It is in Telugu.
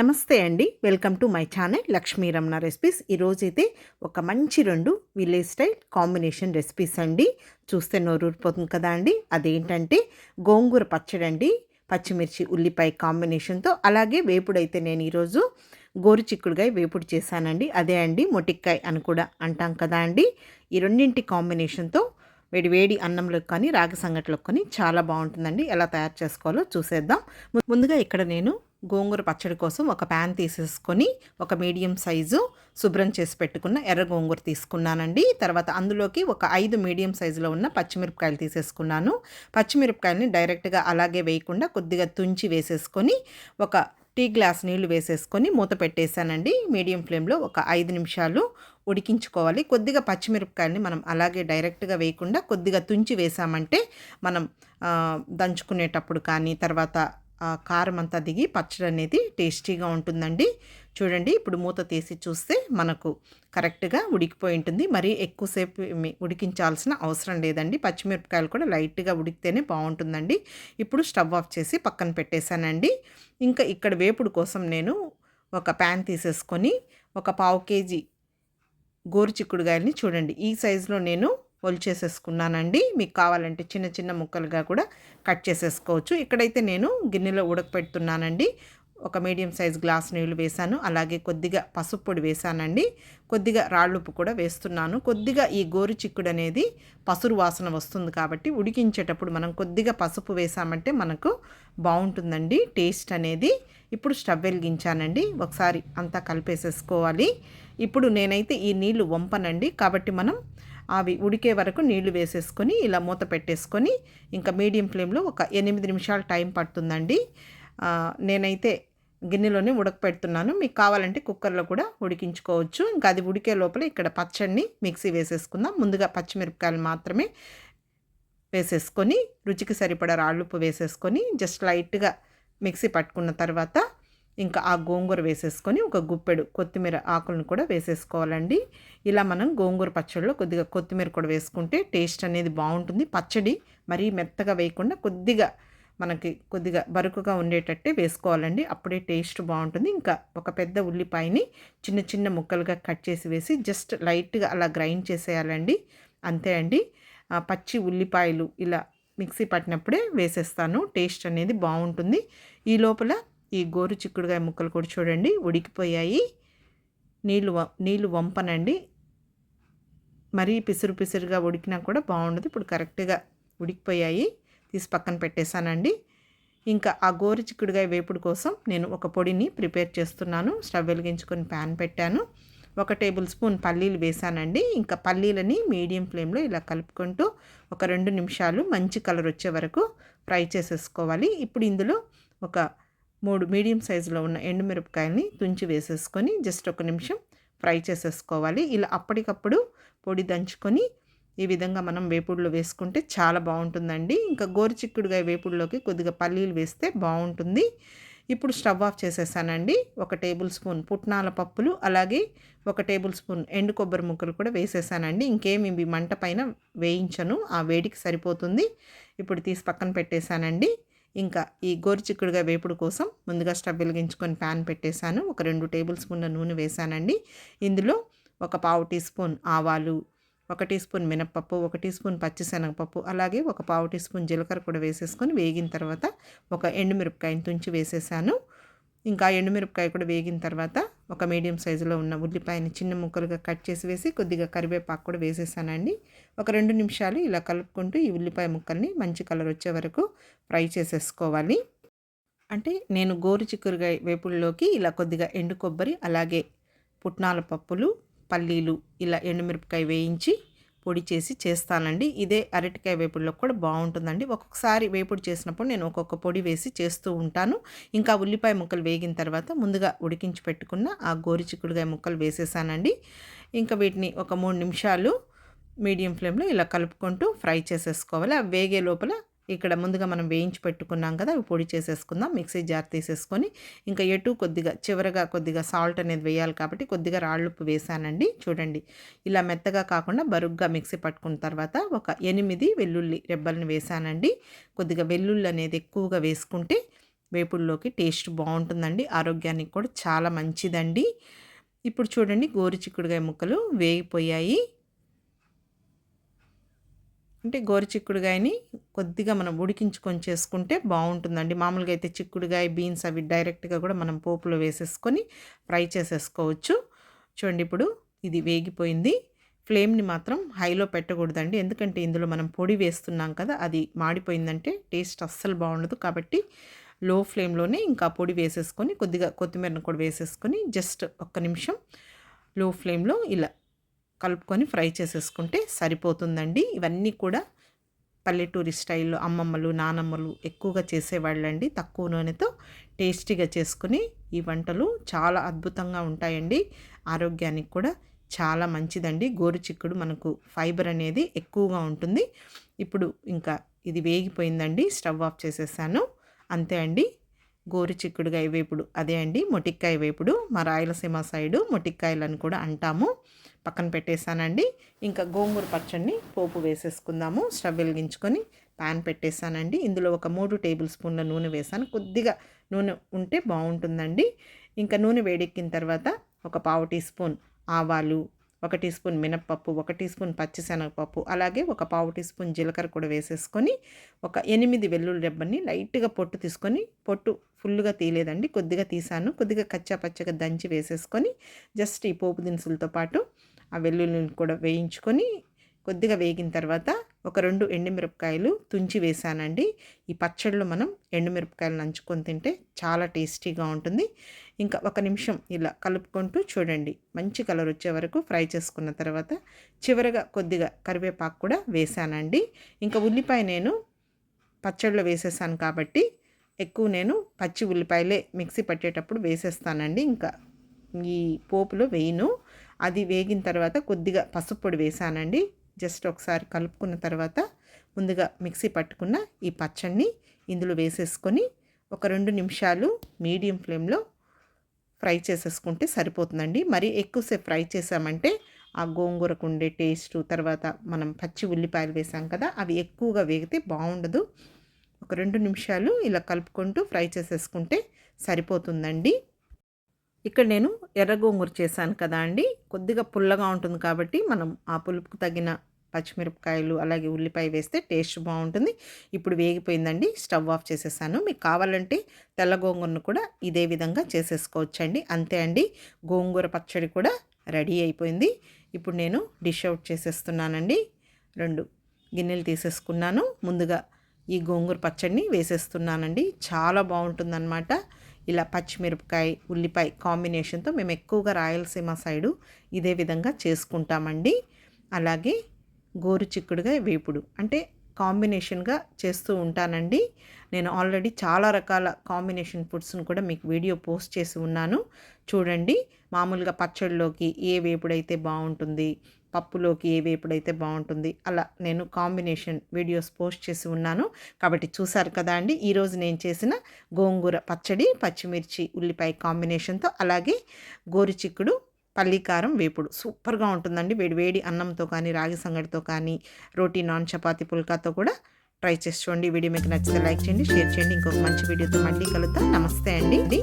నమస్తే అండి. Welcome to my channel Lakshmi Ramana recipes. ఈరోజైతే ఒక మంచి రెండు విలేజ్ స్టైల్ కాంబినేషన్ రెసిపీస్ అండి. చూస్తే నోరూరిపోతుంది కదా అండి. అదేంటంటే గోంగూర పచ్చడి అండి పచ్చిమిర్చి ఉల్లిపాయ కాంబినేషన్తో అలాగే వేపుడైతే నేను ఈరోజు గోరు చిక్కుడుగాయ వేపుడు చేశానండి. అదే అండి మొటిక్కాయ అని కూడా అంటాం కదా అండి. ఈ రెండింటి కాంబినేషన్తో వేడి వేడి అన్నంలోకి కానీ రాగి సంగటిలోకి కానీ చాలా బాగుంటుందండి. ఎలా తయారు చేసుకోవాలో చూసేద్దాం. ముందుగా ఇక్కడ నేను గోంగూర పచ్చడి కోసం ఒక ప్యాన్ తీసేసుకొని ఒక మీడియం సైజు శుభ్రం చేసి పెట్టుకున్న ఎర్ర గోంగూర తీసుకున్నానండి. తర్వాత అందులోకి ఒక ఐదు మీడియం సైజులో ఉన్న పచ్చిమిరపకాయలు తీసేసుకున్నాను. పచ్చిమిరపకాయలని డైరెక్ట్గా అలాగే వేయకుండా కొద్దిగా తుంచి వేసేసుకొని ఒక టీ గ్లాస్ నీళ్ళు వేసేసుకొని మూత పెట్టేశానండి. మీడియం ఫ్లేమ్లో ఒక ఐదు నిమిషాలు ఉడికించుకోవాలి. కొద్దిగా పచ్చిమిరపకాయలని మనం అలాగే డైరెక్ట్గా వేయకుండా కొద్దిగా తుంచి వేసామంటే మనం దంచుకునేటప్పుడు కానీ తర్వాత కారం అంతా దిగి పచ్చడి అనేది టేస్టీగా ఉంటుందండి. చూడండి ఇప్పుడు మూత తీసి చూస్తే మనకు కరెక్ట్గా ఉడికిపోయి ఉంటుంది. మరీ ఎక్కువసేపు ఉడికించాల్సిన అవసరం లేదండి. పచ్చిమిరపకాయలు కూడా లైట్గా ఉడికితేనే బాగుంటుందండి. ఇప్పుడు స్టవ్ ఆఫ్ చేసి పక్కన పెట్టేశానండి. ఇంకా ఇక్కడ వేపుడు కోసం నేను ఒక ప్యాన్ తీసేసుకొని ఒక పావు కేజీ గోరు చిక్కుడుగాయలని చూడండి. ఈ సైజులో నేను చేసేసుకున్నానండి మీకు కావాలంటే చిన్న చిన్న ముక్కలుగా కూడా కట్ చేసేసుకోవచ్చు. ఇక్కడైతే నేను గిన్నెలో ఉడకపెడుతున్నానండి. ఒక మీడియం సైజ్ గ్లాస్ నీళ్ళు వేశాను. అలాగే కొద్దిగా పసుపు పొడి వేశానండి. కొద్దిగా రాళ్ళుప్పు కూడా వేస్తున్నాను. కొద్దిగా ఈ గోరు చిక్కుడు అనేది పసురు వాసన వస్తుంది కాబట్టి ఉడికించేటప్పుడు మనం కొద్దిగా పసుపు వేసామంటే మనకు బాగుంటుందండి టేస్ట్ అనేది. ఇప్పుడు స్టవ్ వెలిగించానండి. ఒకసారి అంతా కలిపేసేసుకోవాలి. ఇప్పుడు నేనైతే ఈ నీళ్ళు వంపనండి. కాబట్టి మనం అవి ఉడికే వరకు నీళ్ళు వేసేసుకొని ఇలా మూత పెట్టేసుకొని ఇంకా మీడియం ఫ్లేమ్లో ఒక ఎనిమిది నిమిషాలు టైం పడుతుందండి. నేనైతే గిన్నెలోనే ఉడకపెడుతున్నాను. మీకు కావాలంటే కుక్కర్లో కూడా ఉడికించుకోవచ్చు. ఇంకా అది ఉడికే లోపల ఇక్కడ పచ్చడిని మిక్సీ వేసేసుకుందాం. ముందుగా పచ్చిమిరపకాయలు మాత్రమే వేసేసుకొని రుచికి సరిపడా రాళ్ళుప్పు వేసేసుకొని జస్ట్ లైట్గా మిక్సీ పట్టుకున్న తర్వాత ఇంకా ఆ గోంగూర వేసేసుకొని ఒక గుప్పెడు కొత్తిమీర ఆకులను కూడా వేసేసుకోవాలండి. ఇలా మనం గోంగూర పచ్చడిలో కొద్దిగా కొత్తిమీర కూడా వేసుకుంటే టేస్ట్ అనేది బాగుంటుంది. పచ్చడి మరీ మెత్తగా వేయకుండా కొద్దిగా మనకి కొద్దిగా బరుకుగా ఉండేటట్టే వేసుకోవాలండి. అప్పుడే టేస్ట్ బాగుంటుంది. ఇంకా ఒక పెద్ద ఉల్లిపాయని చిన్న చిన్న ముక్కలుగా కట్ చేసి వేసి జస్ట్ లైట్గా అలా గ్రైండ్ చేసేయాలండి. అంతే అండి. పచ్చి ఉల్లిపాయలు ఇలా మిక్సీ పట్టినప్పుడే వేసేస్తాను. టేస్ట్ అనేది బాగుంటుంది. ఈ లోపల ఈ గోరు చిక్కుడుగాయ ముక్కలు కూడా చూడండి ఉడికిపోయాయి. నీళ్ళు నీళ్ళు వంపనండి. మరీ పిసురు పిసురుగా ఉడికినా కూడా బాగుండదు. ఇప్పుడు కరెక్ట్గా ఉడికిపోయాయి. తీసి పక్కన పెట్టేశానండి. ఇంకా ఆ గోరు చిక్కుడుగాయ వేపుడు కోసం నేను ఒక పొడిని ప్రిపేర్ చేస్తున్నాను. స్టవ్ వెలిగించుకొని ప్యాన్ పెట్టాను. ఒక టేబుల్ స్పూన్ పల్లీలు వేసానండి ఇంకా పల్లీలని మీడియం ఫ్లేమ్లో ఇలా కలుపుకుంటూ ఒక రెండు నిమిషాలు మంచి కలర్ వచ్చే వరకు ఫ్రై చేసేసుకోవాలి. ఇప్పుడు ఇందులో ఒక మూడు మీడియం సైజులో ఉన్న ఎండుమిరపకాయల్ని తుంచి వేసేసుకొని జస్ట్ ఒక నిమిషం ఫ్రై చేసేసుకోవాలి. ఇలా అప్పటికప్పుడు పొడి దంచుకొని ఈ విధంగా మనం వేపుడులో వేసుకుంటే చాలా బాగుంటుందండి. ఇంకా గోరుచిక్కుడుగాయ వేపుడులోకి కొద్దిగా పల్లీలు వేస్తే బాగుంటుంది. ఇప్పుడు స్టవ్ ఆఫ్ చేసేసానండి. ఒక టేబుల్ స్పూన్ పుట్నాల పప్పులు అలాగే ఒక టేబుల్ స్పూన్ ఎండు కొబ్బరి ముక్కలు కూడా వేసేసానండి. ఇంకేమి ఇవి మంట పైన వేయించను. ఆ వేడికి సరిపోతుంది. ఇప్పుడు తీసి పక్కన పెట్టేశానండి ఇంకా ఈ గోరుచిక్కుడుగా వేపుడు కోసం ముందుగా స్టవ్ వెలిగించుకొని ప్యాన్ పెట్టేశాను. ఒక రెండు టేబుల్ స్పూన్ల నూనె వేసానండి ఇందులో ఒక పావు టీ స్పూన్ ఆవాలు ఒక టీ స్పూన్ మినప్పప్పు ఒక టీ స్పూన్ పచ్చిశనగపప్పు అలాగే ఒక పావు టీ స్పూన్ జీలకర్ర కూడా వేసేసుకొని వేగిన తర్వాత ఒక ఎండుమిరపకాయని తుంచి వేసేసాను ఇంకా ఎండుమిరపకాయ కూడా వేగిన తర్వాత ఒక మీడియం సైజులో ఉన్న ఉల్లిపాయని చిన్న ముక్కలుగా కట్ చేసి వేసి కొద్దిగా కరివేపాకు కూడా వేసేసానండి. ఒక రెండు నిమిషాలు ఇలా కలుపుకుంటూ ఈ ఉల్లిపాయ ముక్కల్ని మంచి కలర్ వచ్చే వరకు ఫ్రై చేసేసుకోవాలి. అంటే నేను గోరు చిక్కురుగాయ వేపుల్లోకి ఇలా కొద్దిగా ఎండు కొబ్బరి అలాగే పుట్నాల పప్పులు పల్లీలు ఇలా ఎండుమిరపకాయ వేయించి పొడి చేసి చేస్తానండి. ఇదే అరటికాయ వేపుడులో కూడా బాగుంటుందండి. ఒక్కొక్కసారి వేపుడు చేసినప్పుడు నేను ఒక్కొక్క పొడి వేసి చేస్తూ ఉంటాను. ఇంకా ఉల్లిపాయ ముక్కలు వేగిన తర్వాత ముందుగా ఉడికించి పెట్టుకున్న ఆ గోరు చిక్కుడుగాయ ముక్కలు వేసేసానండి. ఇంకా వీటిని ఒక మూడు నిమిషాలు మీడియం ఫ్లేమ్లో ఇలా కలుపుకుంటూ ఫ్రై చేసేసుకోవాలి. ఆ వేగే లోపల ఇక్కడ ముందుగా మనం వేయించి పెట్టుకున్నాం కదా అవి పొడి చేసేసుకుందాం. మిక్సీ జార్ తీసేసుకొని ఇంకా ఎటు కొద్దిగా చివరగా కొద్దిగా సాల్ట్ అనేది వేయాలి కాబట్టి కొద్దిగా రాళ్ళుప్పు వేసానండి. చూడండి ఇలా మెత్తగా కాకుండా బరుగ్గా మిక్సీ పట్టుకున్న తర్వాత ఒక ఎనిమిది వెల్లుల్లి రెబ్బలను వేసానండి. కొద్దిగా వెల్లుల్లి అనేది ఎక్కువగా వేసుకుంటే వేపుల్లోకి టేస్ట్ బాగుంటుందండి. ఆరోగ్యానికి కూడా చాలా మంచిదండి. ఇప్పుడు చూడండి గోరు చిక్కుడుగాయ ముక్కలు వేగిపోయాయి. అంటే గోరు చిక్కుడుగాయని కొద్దిగా మనం ఉడికించుకొని చేసుకుంటే బాగుంటుందండి. మామూలుగా అయితే చిక్కుడుగాయ బీన్స్ అవి డైరెక్ట్గా కూడా మనం పోపులో వేసేసుకొని ఫ్రై చేసేసుకోవచ్చు. చూడండి ఇప్పుడు ఇది వేగిపోయింది. ఫ్లేమ్ని మాత్రం హైలో పెట్టకూడదండి. ఎందుకంటే ఇందులో మనం పొడి వేస్తున్నాం కదా అది మాడిపోయిందంటే టేస్ట్ అస్సలు బాగుండదు. కాబట్టి లో ఫ్లేమ్లోనే ఇంకా పొడి వేసేసుకొని కొద్దిగా కొత్తిమీరను కూడా వేసేసుకొని జస్ట్ ఒక్క నిమిషం లో ఫ్లేమ్లో ఇలా కలుపుకొని ఫ్రై చేసేసుకుంటే సరిపోతుందండి. ఇవన్నీ కూడా పల్లెటూరి స్టైల్లో అమ్మమ్మలు నానమ్మలు ఎక్కువగా చేసేవాళ్ళండి. తక్కువ నూనెతో టేస్టీగా చేసుకుని ఈ వంటలు చాలా అద్భుతంగా ఉంటాయండి. ఆరోగ్యానికి కూడా చాలా మంచిదండి. గోరుచిక్కుడు మనకు ఫైబర్ అనేది ఎక్కువగా ఉంటుంది. ఇప్పుడు ఇంకా ఇది వేగిపోయిందండి. స్టవ్ ఆఫ్ చేసేసాను. అంతే అండి. గోరు చిక్కుడుగా వేపుడు అదే అండి. మొటిక్కాయ వేపుడు. మా రాయలసీమ సైడు మొటిక్కాయలని కూడా అంటాము. పక్కన పెట్టేశానండి. ఇంకా గోంగూర పచ్చడిని పోపు వేసేసుకుందాము. స్టవ్ వెలిగించుకొని ప్యాన్ పెట్టేశానండి. ఇందులో ఒక మూడు టేబుల్ స్పూన్ల నూనె వేసాను కొద్దిగా నూనె ఉంటే బాగుంటుందండి. ఇంకా నూనె వేడెక్కిన తర్వాత ఒక పావు టీ స్పూన్ ఆవాలు ఒక టీ స్పూన్ మినప్పప్పు ఒక టీ స్పూన్ పచ్చిశనగపప్పు అలాగే ఒక పావు టీ స్పూన్ జీలకర్ర కూడా వేసేసుకొని ఒక ఎనిమిది వెల్లుల్లి రెబ్బని లైట్గా పొట్టు తీసుకొని పొట్టు ఫుల్గా తీయలేదండి. కొద్దిగా తీసాను. కొద్దిగా కచ్చా పచ్చగా దంచి వేసేసుకొని జస్ట్ ఈ పోపు దినుసులతో పాటు ఆ వెల్లుల్లిని కూడా వేయించుకొని కొద్దిగా వేగిన తర్వాత ఒక రెండు ఎండుమిరపకాయలు తుంచి వేసానండి. ఈ పచ్చళ్ళు మనం ఎండుమిరపకాయలు నంచుకొని తింటే చాలా టేస్టీగా ఉంటుంది. ఇంకా ఒక నిమిషం ఇలా కలుపుకుంటూ చూడండి. మంచి కలర్ వచ్చే వరకు ఫ్రై చేసుకున్న తర్వాత చివరగా కొద్దిగా కరివేపాకు కూడా వేసానండి. ఇంకా ఉల్లిపాయ నేను పచ్చళ్ళు వేసేసాను కాబట్టి ఎక్కువ నేను పచ్చి ఉల్లిపాయలే మిక్సీ పట్టేటప్పుడు వేసేస్తానండి. ఇంకా ఈ పోపులో వేయను. అది వేగిన తర్వాత కొద్దిగా పసుపు పొడి వేసానండి. జస్ట్ ఒకసారి కలుపుకున్న తర్వాత ముందుగా మిక్సీ పట్టుకున్న ఈ పచ్చడిని ఇందులో వేసేసుకొని ఒక రెండు నిమిషాలు మీడియం ఫ్లేమ్లో ఫ్రై చేసేసుకుంటే సరిపోతుందండి. మరి ఎక్కువసేపు ఫ్రై చేసామంటే ఆ గోంగూరకు ఉండే టేస్టు తర్వాత మనం పచ్చి ఉల్లిపాయలు వేసాం కదా అవి ఎక్కువగా వేగితే బాగుండదు. ఒక రెండు నిమిషాలు ఇలా కలుపుకుంటూ ఫ్రై చేసేసుకుంటే సరిపోతుందండి. ఇక్కడ నేను ఎర్ర గోంగూర చేశాను కదా అండి. కొద్దిగా పుల్లగా ఉంటుంది కాబట్టి మనం ఆ పులుపుకు తగిన పచ్చిమిరపకాయలు అలాగే ఉల్లిపాయ వేస్తే టేస్ట్ బాగుంటుంది. ఇప్పుడు వేగిపోయిందండి. స్టవ్ ఆఫ్ చేసేసాను. మీకు కావాలంటే తెల్ల గోంగూరను కూడా ఇదే విధంగా చేసేసుకోవచ్చండి. అంతే అండి. గోంగూర పచ్చడి కూడా రెడీ అయిపోయింది. ఇప్పుడు నేను డిష్ అవుట్ చేసేస్తున్నానండి. రెండు గిన్నెలు తీసేసుకున్నాను. ముందుగా ఈ గోంగూర పచ్చడిని వేసేస్తున్నానండి. చాలా బాగుంటుందన్నమాట. ఇలా పచ్చిమిరపకాయ ఉల్లిపాయ కాంబినేషన్తో మేము ఎక్కువగా రాయలసీమ సైడు ఇదే విధంగా చేసుకుంటామండి. అలాగే గోరు చిక్కుడుగా వేపుడు అంటే కాంబినేషన్గా చేస్తూ ఉంటానండి. నేను ఆల్రెడీ చాలా రకాల కాంబినేషన్ ఫుడ్స్ను కూడా మీకు వీడియో పోస్ట్ చేసి ఉన్నాను. చూడండి మామూలుగా పచ్చడిలోకి ఏ వేపుడైతే బాగుంటుంది పప్పులోకి ఏ వేపుడైతే బాగుంటుంది అలా నేను కాంబినేషన్ వీడియోస్ పోస్ట్ చేసి ఉన్నాను. కాబట్టి చూసారు కదా అండి ఈరోజు నేను చేసిన గోంగూర పచ్చడి పచ్చిమిర్చి ఉల్లిపాయ కాంబినేషన్తో అలాగే గోరు చిక్కుడు వేపుడు. సూపర్గా ఉంటుందండి. వేడి వేడి అన్నంతో కానీ రాగి సంగటితో కానీ రోటీ నాన్ చపాతీ పుల్కాతో కూడా ట్రై చేసి చూడండి. వీడియో మీకు నచ్చితే లైక్ చేయండి షేర్ చేయండి. ఇంకొక మంచి వీడియోతో మళ్ళీ కలుద్దాం. నమస్తే అండి.